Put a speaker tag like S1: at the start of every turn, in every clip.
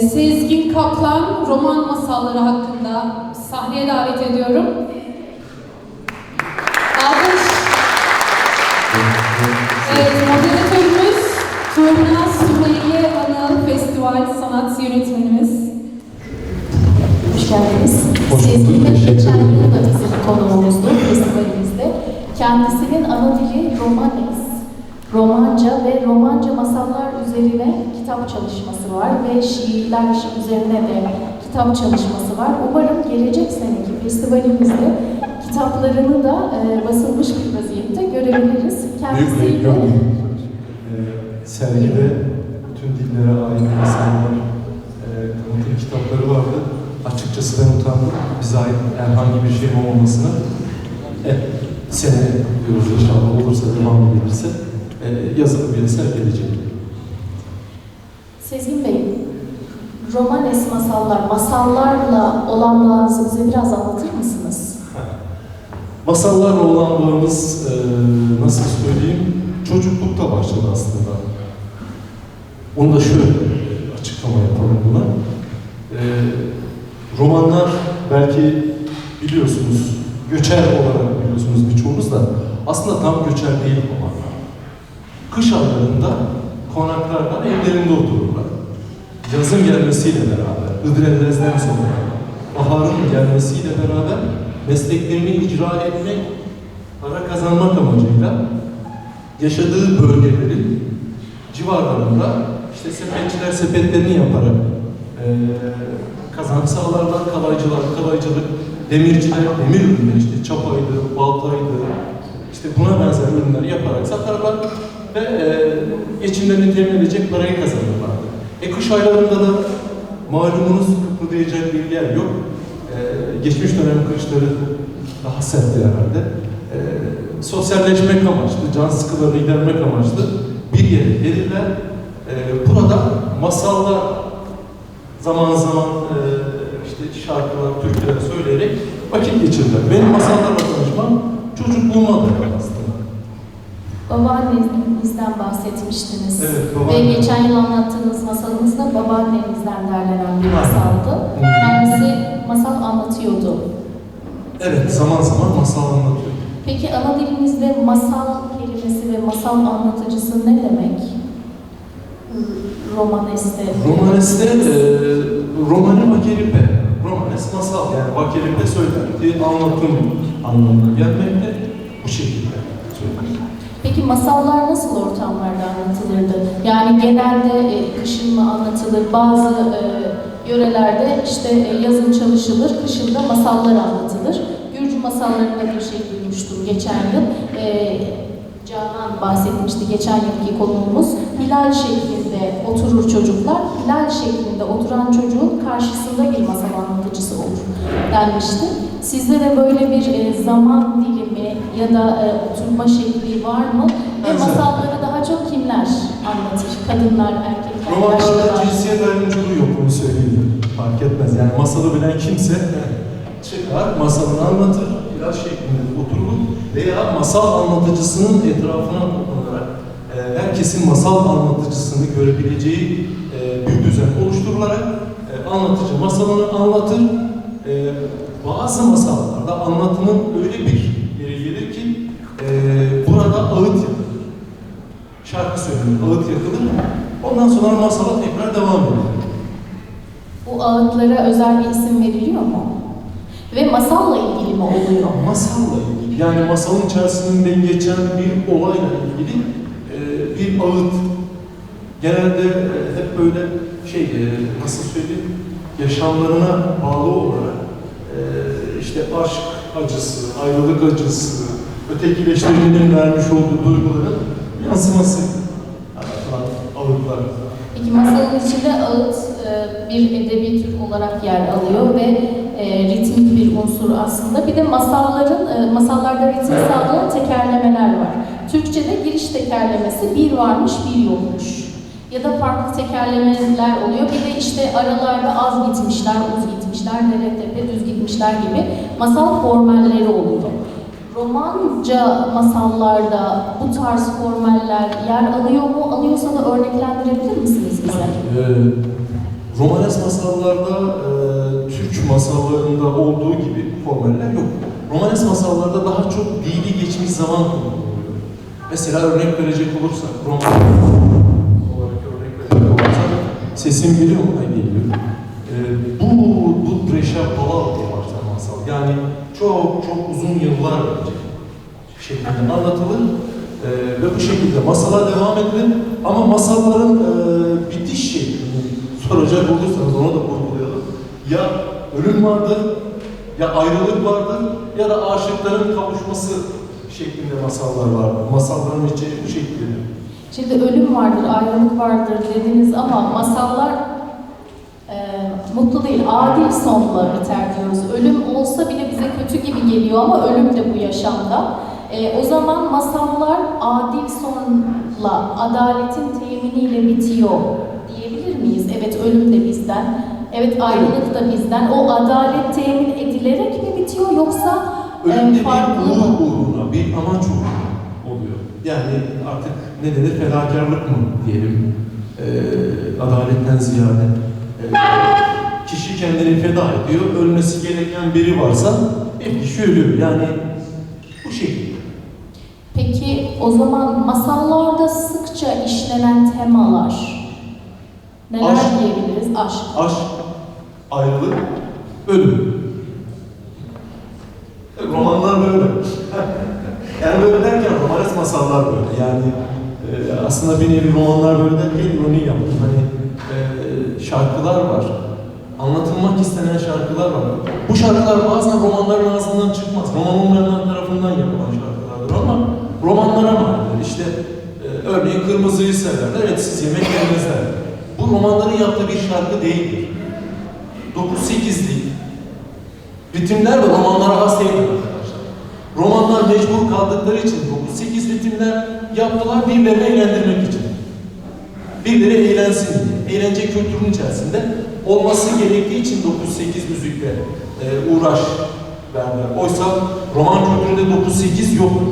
S1: Sezgin Kaplan roman masalları hakkında sahneye davet ediyorum. Alkış. Evet, moderatörümüz Turna Sümeyye Anıl Festival Sanat Yönetmenimiz.
S2: Hoş geldiniz.
S3: Hoş bulduk,
S2: Sezgin
S3: teşekkür
S2: geçen bizim konuğumuzdu festivalimizde. Kendisinin ana dili Romanes, Romanca ve Romanca masallar üzerine kitap çalışması var ve şiirler üzerine de kitap çalışması var. Umarım gelecek seneki festivalimizde kitaplarını da e, basılmış bir vaziyette görebiliriz.
S3: Büyük
S2: Kendisiyle
S3: ekran. Ee, sergide bütün dillere ait insanlar e, tanıtım kitapları vardı. Açıkçası ben utandım. Bize ait herhangi bir şey olmamasına. E, seneye diyoruz inşallah olursa devam edilirse e, yazılı bir eser gelecek.
S2: Sezgin Bey, Romanes masallar, masallarla olan bağınızı bize biraz anlatır mısınız?
S3: Masallarla olan bağımız e, nasıl söyleyeyim çocuklukta başladı aslında. Onu da şöyle açıklama yapalım buna. E, romanlar belki biliyorsunuz göçer olarak biliyorsunuz birçoğunuz da aslında tam göçer değil romanlar. Kış aylarında konaklarda evlerinde otururlar. Yazın gelmesiyle beraber, Hıdrellez'den sonra baharın gelmesiyle beraber mesleklerini icra etmek, para kazanmak amacıyla yaşadığı bölgelerin civarlarında işte sepetçiler sepetlerini yaparak eee kazanç sağlarlar, kalaycılar, kalaycılık, demirciler, demir ürünleri işte çapaydı, baltaydı, işte buna benzer ürünler yaparak satarlar ve eee geçimlerini temin edecek parayı kazanırlardı. E kış aylarında da malumunuz kıpırdayacak bir yer yok. Eee geçmiş dönem kışları daha sertti herhalde. Eee sosyalleşmek amaçlı, can sıkılarını gidermek amaçlı bir yere gelirler. Eee burada masallar zaman zaman eee, işte şarkılar, türküler söyleyerek vakit geçirirler. Benim masallarla tanışmam çocukluğuma dayanır aslında.
S2: Babaannenizden bahsetmiştiniz.
S3: Evet,
S2: Ve
S3: babaannem.
S2: geçen yıl anlattığınız masalınız da babaannenizden derlenen bir masaldı. Kendisi masal anlatıyordu.
S3: Evet, zaman zaman masal anlatıyor.
S2: Peki ana dilimizde masal kelimesi ve masal anlatıcısı ne demek? Romaneste.
S3: Romanes'te e, romane vakeripe. Romanes masal yani vakeripe söylenti, anlatım anlamına gelmekte bu şekilde.
S2: Peki masallar nasıl ortamlarda anlatılırdı? Yani genelde e, kışın mı anlatılır? Bazı e, yörelerde işte e, yazın çalışılır, kışın da masallar anlatılır. Gürcü masallarında bir şey duymuştum geçen yıl. E, Canan bahsetmişti geçen yılki konuğumuz. Hilal şeklinde oturur çocuklar. Hilal şeklinde oturan çocuğun karşısında bir masal anlatıcısı olur denmişti. Sizde de böyle bir e, zaman dilimi ya da e, oturma şekli var mı? Ve masalları daha çok kimler anlatır? Kadınlar, erkekler,
S3: Romanlarda
S2: yaşlılar.
S3: cinsiyet ayrımcılığı yok onu söyleyeyim. Fark etmez yani masalı bilen kimse çıkar masalını anlatır, biraz şeklinde oturur veya masal anlatıcısının etrafına toplanarak e, herkesin masal anlatıcısını görebileceği e, bir düzen oluşturularak e, anlatıcı masalını anlatır. E, bazı masallarda anlatımın öyle bir burada ağıt yapılır şarkı söylenir, ağıt yakılır. Ondan sonra masala tekrar devam edilir.
S2: Bu ağıtlara özel bir isim veriliyor mu? Ve masalla ilgili mi oluyor?
S3: Masalla ilgili, yani masalın içerisinde geçen bir olayla ilgili e, bir ağıt. Genelde e, hep böyle şey, e, nasıl söyleyeyim, yaşamlarına bağlı olarak e, işte aşk acısı, ayrılık acısı, ötekileştirmenin vermiş olduğu duyguların yansıması anlatılan ağıtlar.
S2: Peki masalın içinde ağıt e, bir edebi tür olarak yer alıyor ve e, ritmik bir unsur aslında. Bir de masalların, e, masallarda ritim sağlayan tekerlemeler var. Türkçe'de giriş tekerlemesi bir varmış bir yokmuş. Ya da farklı tekerlemeler oluyor. Bir de işte aralarda az gitmişler, uz gitmişler, dere tepe düz gitmişler gibi masal formelleri oluyor. Romanca masallarda bu tarz formeller yer alıyor mu? Alıyorsa da örneklendirebilir misiniz bize?
S3: Ee, Romanes masallarda e, Türk masallarında olduğu gibi formaller yok. Romanes masallarda daha çok dili geçmiş zaman kullanılıyor. Mesela örnek verecek olursak, Roma olarak örnek verecek olursak, sesim geliyor mu? Ha, geliyor. E, bu, bu Breşa Palau diye başlar masal. Yani çok çok uzun yıllar önce şeklinde anlatılır e, ve bu şekilde masala devam edilir. Ama masalların e, bitiş şeklini soracak olursanız onu da vurgulayalım. Ya ölüm vardır, ya ayrılık vardır ya da aşıkların kavuşması şeklinde masallar vardır. Masalların içeriği bu şekilde.
S2: Şimdi ölüm vardır, ayrılık vardır dediniz ama masallar e, mutlu değil, adil sonla biter diyoruz. Ölüm olsa bile bize kötü gibi geliyor ama ölüm de bu yaşamda. E, o zaman masallar adil sonla, adaletin teminiyle bitiyor diyebilir miyiz? Evet ölüm de bizden, evet ayrılık da bizden. O adalet temin edilerek mi bitiyor yoksa e,
S3: Ölümde bir
S2: farklı mı?
S3: uğur uğruna, bir amaç uğruna oluyor. Yani artık ne denir, fedakarlık mı diyelim, e, adaletten ziyade. E, kişi kendini feda ediyor, ölmesi gereken biri varsa bir kişi ölüyor. Yani bu şekilde.
S2: Peki o zaman masallarda sıkça işlenen temalar neler
S3: Aşk.
S2: diyebiliriz? Aşk.
S3: Aşk, ayrılık, ölüm. Romanlar böyle. yani böyle derken romanes masallar böyle. Yani e, aslında bir nevi romanlar böyle derken ironi yaptım. Hani e, şarkılar var. Anlatılmak istenen şarkılar var. Bu şarkılar bazen romanların ağzından çıkmaz. Roman olmayanlar tarafından yapılan şarkılardır ama romanlara mağdur. İşte e, örneğin kırmızıyı severler, etsiz yemek yemezler. Bu romanların yaptığı bir şarkı değildir. 9-8'lik ritimler de romanlara has değildir arkadaşlar. Romanlar mecbur kaldıkları için 9-8 ritimler yaptılar birilerini eğlendirmek için. Birileri eğlensin diye. Eğlence kültürünün içerisinde olması gerektiği için 9-8 müzikle e, uğraş verdiler. Oysa roman kültüründe 9-8 yoktur.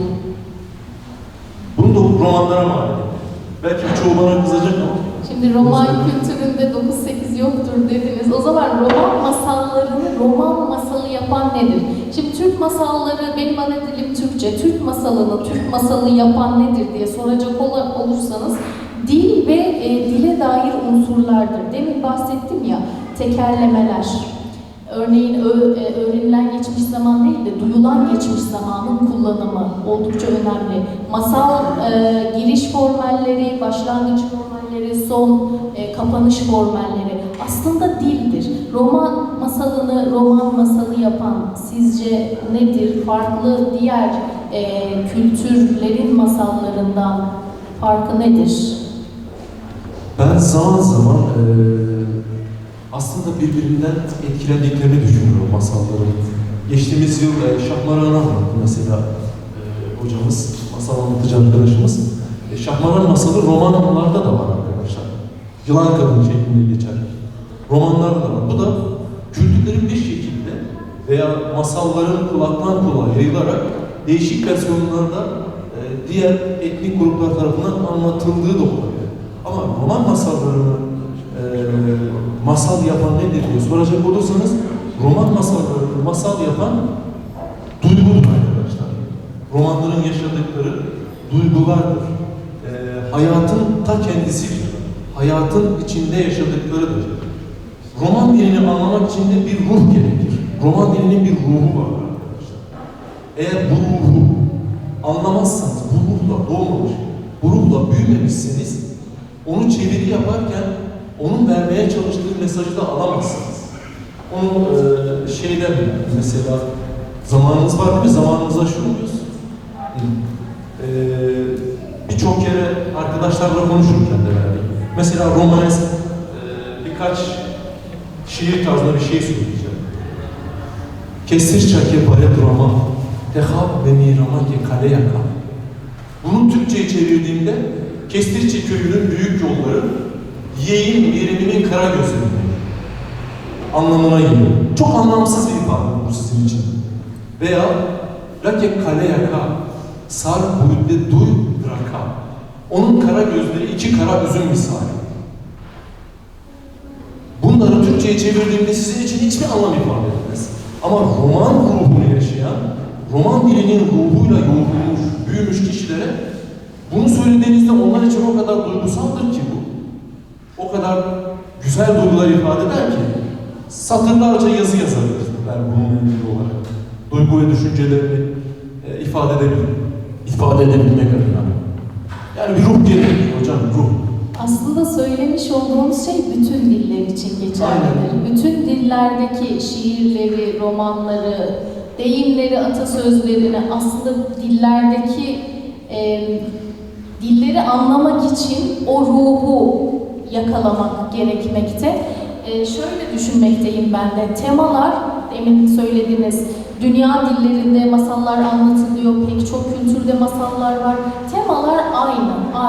S3: Bunu da romanlara mal. Belki çoğu bana kızacak ama
S2: Şimdi roman kültüründe 9-8 yoktur dediniz. O zaman roman masallarını roman masalı yapan nedir? Şimdi Türk masalları, benim ana dilim Türkçe, Türk masalını Türk masalı yapan nedir diye soracak ol- olursanız dil ve e, dile dair unsurlardır. Demin bahsettim ya, tekerlemeler. Örneğin e, öğrenilen geçmiş zaman değil de duyulan geçmiş zamanın kullanımı oldukça önemli. Masal e, giriş formalleri, başlangıç formalleri, son e, kapanış formalleri aslında dildir. Roman masalını roman masalı yapan sizce nedir? Farklı diğer e, kültürlerin masallarından farkı nedir?
S3: Ben zaman zaman eee, aslında birbirinden etkilendiklerini düşünüyorum masalların. Geçtiğimiz yıl e, Şahmaran'ı anlattı mesela e, hocamız, masal anlatıcı arkadaşımız. E, Şahmaran masalı romanlarda da var. Yılan Kadın şeklinde geçer. Romanlarda da var. Bu da kültürlerin bir şekilde veya masalların kulaktan kulağa yayılarak değişik versiyonlarda e, diğer etnik gruplar tarafından anlatıldığı da olabilir. Ama roman masallarını e, masal yapan nedir diye soracak olursanız roman masallarını masal yapan duygudur arkadaşlar. Romanların yaşadıkları duygulardır. E, hayatın ta kendisidir. Hayatın içinde yaşadıklarıdır. Roman dilini anlamak için de bir ruh gerekir. Roman dilinin bir ruhu var arkadaşlar. Eğer bu ruhu anlamazsanız, bu ruhla doğmamış, bu ruhla büyümemişseniz onu çeviri yaparken onun vermeye çalıştığı mesajı da alamazsınız. Onu e, şeyden mesela zamanınız var değil mi? Aşıyor muyuz? Hı. E, Birçok kere arkadaşlarla konuşurken de verdik. Mesela romanes e, birkaç şiir tarzında bir şey söyleyeceğim. Kesir çake pare durama, tehab ve mirama ke kale yaka. Bunu Türkçe'ye çevirdiğimde Kestirçe köyünün büyük yolları yeğin veriminin kara gözlerinde anlamına geliyor. Çok anlamsız bir ifade bu sizin için. Veya Rake kale yaka, sar buyutte duy raka. Onun kara gözleri iki kara üzüm misali. Bunlar Türkçe'ye çevirdiğimde sizin için hiçbir anlam ifade etmez. Ama roman ruhunu yaşayan, roman dilinin ruhuyla yoğrulmuş, büyümüş kişilere bunu söylediğinizde onlar için o kadar duygusaldır ki bu. O kadar güzel duygular ifade eder ki satırlarca yazı yazabilir ben bununla ilgili olarak. Duygu ve düşüncelerimi e, ifade edebilirim. İfade edebilmek adına. Yani bir ruh gerekiyor hocam, ruh.
S2: Aslında söylemiş olduğumuz şey bütün diller için geçerlidir. Bütün dillerdeki şiirleri, romanları, deyimleri, atasözlerini aslında dillerdeki e, dilleri anlamak için o ruhu yakalamak gerekmekte. E, şöyle düşünmekteyim ben de. Temalar, demin söylediğiniz dünya dillerinde masallar anlatılıyor, pek çok kültürde masallar var.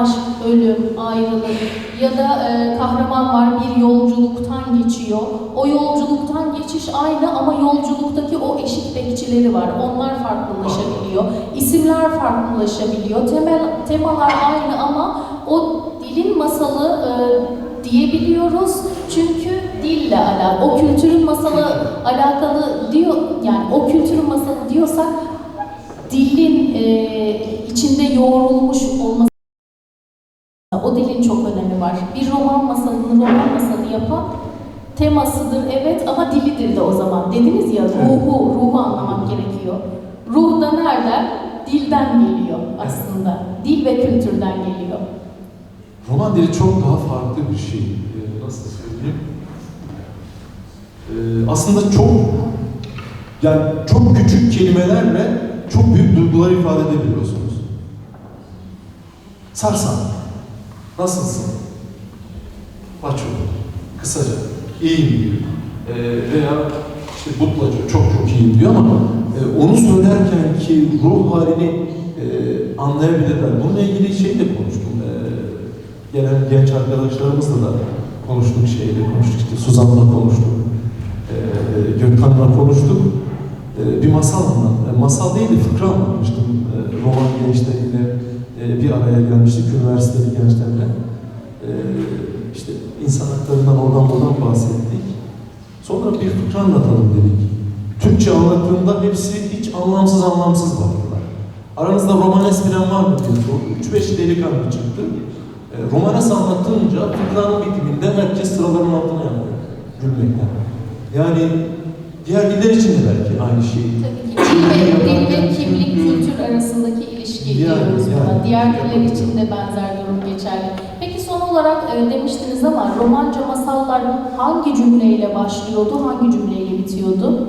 S2: Aşk, ölüm, ayrılık ya da e, kahraman var bir yolculuktan geçiyor. O yolculuktan geçiş aynı ama yolculuktaki o eşik bekçileri var. Onlar farklılaşabiliyor. İsimler farklılaşabiliyor. Temel, temalar aynı ama o dilin masalı e, diyebiliyoruz. Çünkü dille alakalı, o kültürün masalı alakalı diyor, yani o kültürün masalı diyorsak dilin e, içinde yoğrulmuş olması o dilin çok önemi var. Bir roman masalını roman masalı yapan temasıdır evet ama dilidir de o zaman. Dediniz ya ruhu, ruhu anlamak gerekiyor. Ruh da nereden? Dilden geliyor aslında. Dil ve kültürden geliyor.
S3: Roman dili çok daha farklı bir şey. Ee, nasıl söyleyeyim? Ee, aslında çok yani çok küçük kelimelerle çok büyük duygular ifade edebiliyorsunuz. Sarsan, nasılsın? Paço, kısaca, iyiyim diyor. Ee, veya işte butlacı, çok çok iyiyim diyor ama e, onu söylerken ki ruh halini e, anlayabilirler. Bununla ilgili şey de konuştum. E, gelen genç arkadaşlarımızla da konuştuk şeyle konuştuk işte Suzan'la konuştuk. E, Gökhan'la konuştuk. E, bir masal anlat. E, masal değil de fıkra anlatmıştım. E, roman gençleriyle e, bir araya gelmiştik üniversiteli gençlerle. E, işte insan haklarından oradan buradan bahsettik. Sonra bir fıkra anlatalım dedik. Türkçe anlattığımda hepsi hiç anlamsız anlamsız baktılar. Aranızda romanes bilen var mı diye sordu. 3-5 delikanlı çıktı. E, romanes anlattığınca fıkranın bitiminde herkes sıraların altına yapıyor gülmekten. Yani diğer diller için de belki aynı şey.
S2: Tabii ki dil ve, dil ve kimlik kültür arasındaki diyoruz buna.
S3: yani.
S2: Diğer diller için de benzer durum geçerli. Peki son olarak e, demiştiniz ama romanca masallar hangi cümleyle başlıyordu, hangi cümleyle bitiyordu?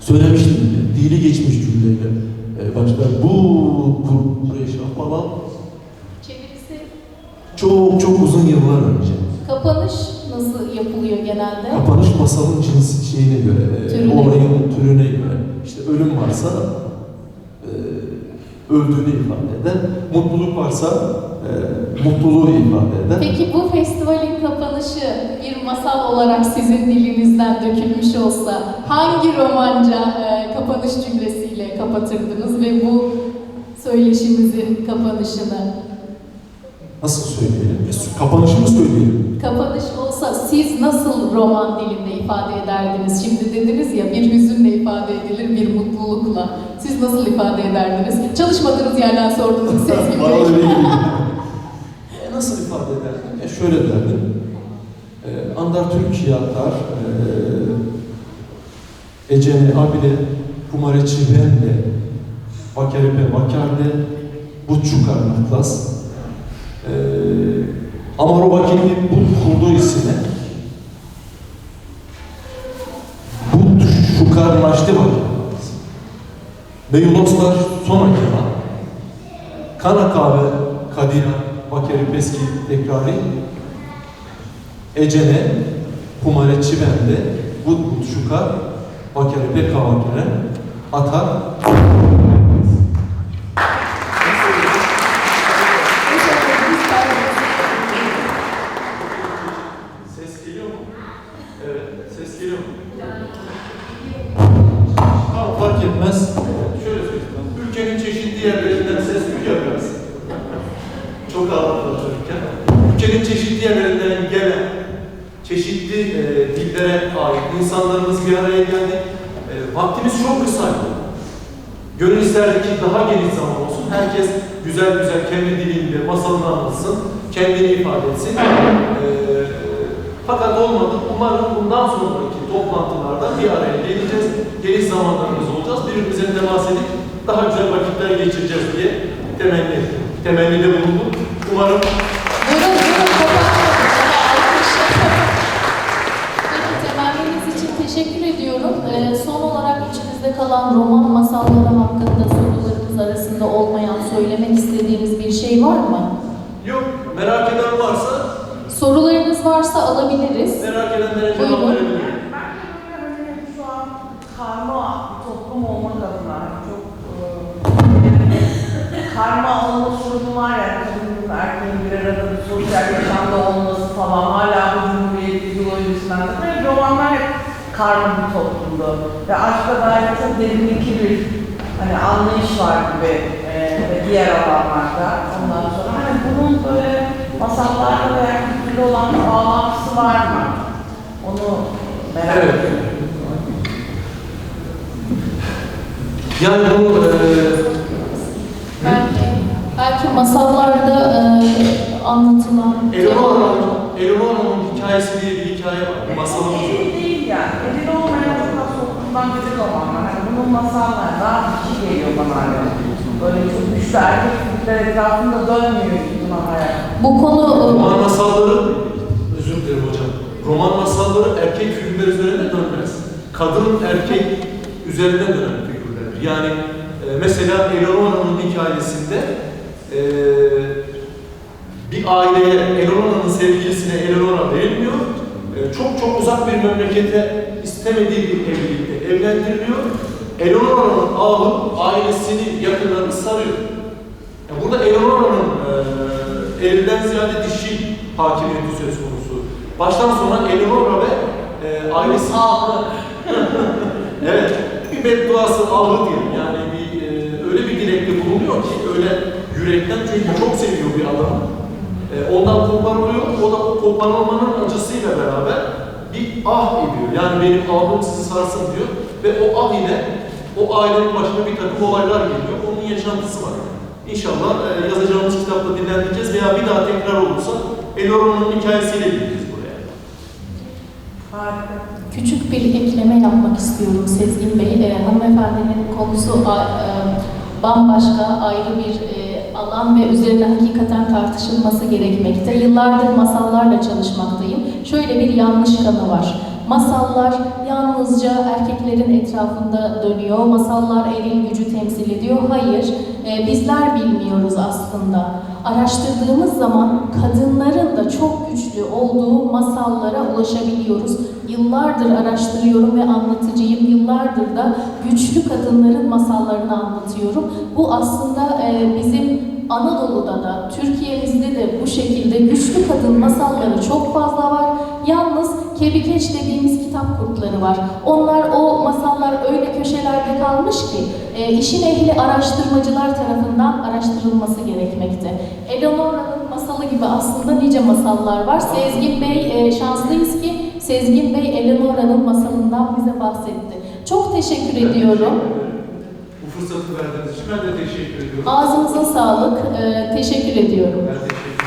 S3: Söylemiştim dili geçmiş cümleyle e, başlar. Bu Kureyşah falan
S2: Çevirisi
S3: çok çok uzun yıllar önce.
S2: kapanış nasıl yapılıyor genelde?
S3: Kapanış masalın cins şeyine göre, e,
S2: Türüne.
S3: olayın türüne göre. İşte ölüm varsa öldüğünü ifade eder. Mutluluk varsa e, mutluluğu ifade eder.
S2: Peki bu festivalin kapanışı bir masal olarak sizin dilinizden dökülmüş olsa hangi romanca e, kapanış cümlesiyle kapatırdınız ve bu söyleşimizin kapanışını?
S3: Nasıl söyleyelim? E, Kapanışı mı söyleyelim?
S2: Kapanış olsa siz nasıl roman dilinde ifade ederdiniz? Şimdi dediniz ya bir hüzünle ifade edilir, bir mutlulukla. Siz nasıl ifade ederdiniz? Çalışmadığınız yerden sordunuz Sezgin
S3: Bana
S2: Bey.
S3: öyle geliyor. E, Nasıl ifade ederdim? E, şöyle derdim. E, Andar Türkiye atar, e, Ecene abile, Kumareçi benle, Vakerepe vakarde, bu çukar naklas. E, Amaro vakilli bu kurdu isine, bu şukar naşti vakillas. Beyuloslar son akema, Kana kahve kadina bakeri peski tekrari Ecene Pumare çivende Bud bud şuka Bakeri pe kavakere Atar bir araya geldi. E, vaktimiz çok kısaydı. Gönül isterdi ki daha geniş zaman olsun. Herkes güzel güzel kendi dilinde masalını anlatsın, kendini ifade etsin. E, fakat olmadı. Umarım bundan sonraki toplantılarda bir araya geleceğiz. Geniş zamanlarımız olacağız. Birbirimize temas edip daha güzel vakitler geçireceğiz diye temenni. Temennide bulundum. Umarım
S2: kalan roman masalları hakkında sorularımız arasında olmayan söylemek istediğiniz bir şey var mı?
S3: yok. Merak eden varsa
S2: Sorularınız varsa alabiliriz.
S3: merak edenlere cevap
S2: Buyurun.
S3: verebilirim.
S4: Ben de hani şu an karma bir toplum olmak adına çok e, karma olma sorunu var ya kadının erkeğin bir arada bir sosyal yaşamda olması falan hala bu cumhuriyet ideolojisinden sonra romanlar hep karma bir toplumdu. Ve aşka dair çok derinlikli bir hani anlayış var gibi e, ve diğer alanlarda ondan sonra hani bunun böyle masallarla veya kültürle olan bir bağlantısı var mı? Onu merak
S3: Evet.
S4: ediyorum.
S3: Yani bu e,
S2: Belki, belki masallarda e, anlatılan
S3: Eleanora'nın Eleanora'nın hikayesi diye bir hikaye var. Bir masalımız var.
S4: Eril değil yani. Eril olmayan biri romanlar. Hani bunun masallar daha dişi geliyor bana hani. Böyle çok güçlü erkek figürler etrafında dönmüyor buna hayat.
S2: bu konu e,
S3: Roman masalları, özür dilerim hocam. Roman masalları erkek figürler üzerine dönmez. Kadın erkek üzerine dönen figürlerdir. Yani e, mesela Eleanora'nın hikayesinde e, bir aileye, Eleanora'nın sevgilisine Eleanora verilmiyor. E, çok çok uzak bir memlekete istemediği bir evlilikte evlendiriliyor. Eleanora'nın ahı ailesini, yakınlarını sarıyor. Ya burada Eleanora'nın e, eriden ziyade dişi hakimiyeti söz konusu. Baştan sona Eleanora ve e, ailesi...
S4: Ağlı.
S3: Evet, bir bedduası ahı diyelim. Yani bir, e, öyle bir dilekte bulunuyor ki, öyle yürekten çünkü çok seviyor bir adamı. E, ondan koparılıyor, o da o koparılmanın ah ediyor. Yani benim ahım sizi sarsın diyor ve o ah ile o ailenin başına bir takım olaylar geliyor. Onun yaşantısı var. İnşallah e, yazacağımız kitapta dinlendireceğiz veya bir daha tekrar olursa Eleanora'nın hikayesiyle gideceğiz buraya.
S4: Harika.
S2: Küçük bir ekleme yapmak istiyorum Sezgin Bey. Ee, hanımefendinin konusu a- e, bambaşka, ayrı bir e, alan ve üzerine hakikaten tartışılması gerekmekte. Yıllardır masallarla çalışmaktayım. Şöyle bir yanlış kanı var. Masallar yalnızca erkeklerin etrafında dönüyor. Masallar eril gücü temsil ediyor. Hayır, e, bizler bilmiyoruz aslında. Araştırdığımız zaman kadınların da çok güçlü olduğu masallara ulaşabiliyoruz. Yıllardır araştırıyorum ve anlatıcıyım. Yıllardır da güçlü kadınların masallarını anlatıyorum. Bu aslında e, bizim Anadolu'da da, Türkiye'mizde de bu şekilde güçlü kadın masalları çok fazla var. Yalnız Kebikeç dediğimiz kitap kurtları var. Onlar o masallar öyle köşelerde kalmış ki e, işin ehli araştırmacılar tarafından araştırılması gerekmekte. Eleanora'nın masalı gibi aslında nice masallar var. Sezgin Bey e, şanslıyız ki Sezgin Bey Eleanora'nın masalından bize bahsetti. Çok teşekkür ediyorum.
S3: Fırsatı verdiğiniz için ben de teşekkür ediyorum.
S2: Ağzınıza sağlık. E, teşekkür ediyorum.
S3: Ben teşekkür